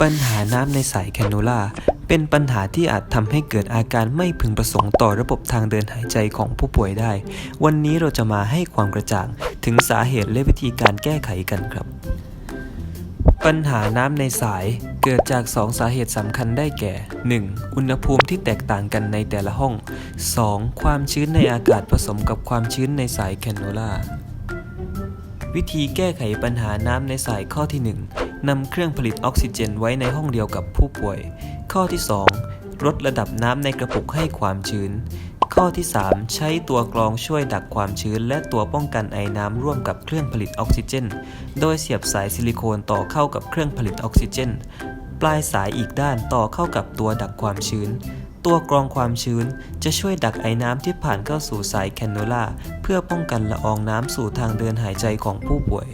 ปัญหาน้ำในสายแคนูล่าเป็นปัญหาที่อาจทำให้เกิดอาการไม่พึงประสงค์ต่อระบบทางเดินหายใจของผู้ป่วยได้ วันนี้เราจะมาให้ความกระจ่างถึงสาเหตุและวิธีการแก้ไขกันครับ ปัญหาน้ำในสายเกิดจาก 2 สาเหตุสำคัญได้แก่ 1. อุณหภูมิที่แตกต่างกันในแต่ละห้อง 2. ความชื้นในอากาศผสมกับความชื้นในสายแคนูล่า วิธีแก้ไขปัญหาน้ำในสายข้อที่1นำเครื่องผลิตออกซิเจนไว้ในห้องเดียวกับผู้ป่วย ข้อที่ 2 ลดระดับน้ำในกระปุกให้ความชื้น ข้อที่ 3 ใช้ตัวกรองช่วยดักความชื้น และตัวป้องกันไอน้ำร่วมกับเครื่องผลิตออกซิเจน โดยเสียบสายซิลิโคนต่อเข้ากับเครื่องผลิตออกซิเจน ปลายสายอีกด้านต่อเข้ากับตัวดักความชื้น ตัวกรองความชื้นจะช่วยดักไอน้ำที่ผ่านเข้าสู่สายแคนูล่าเพื่อป้องกันละอองน้ำสู่ทางเดินหายใจของผู้ป่วย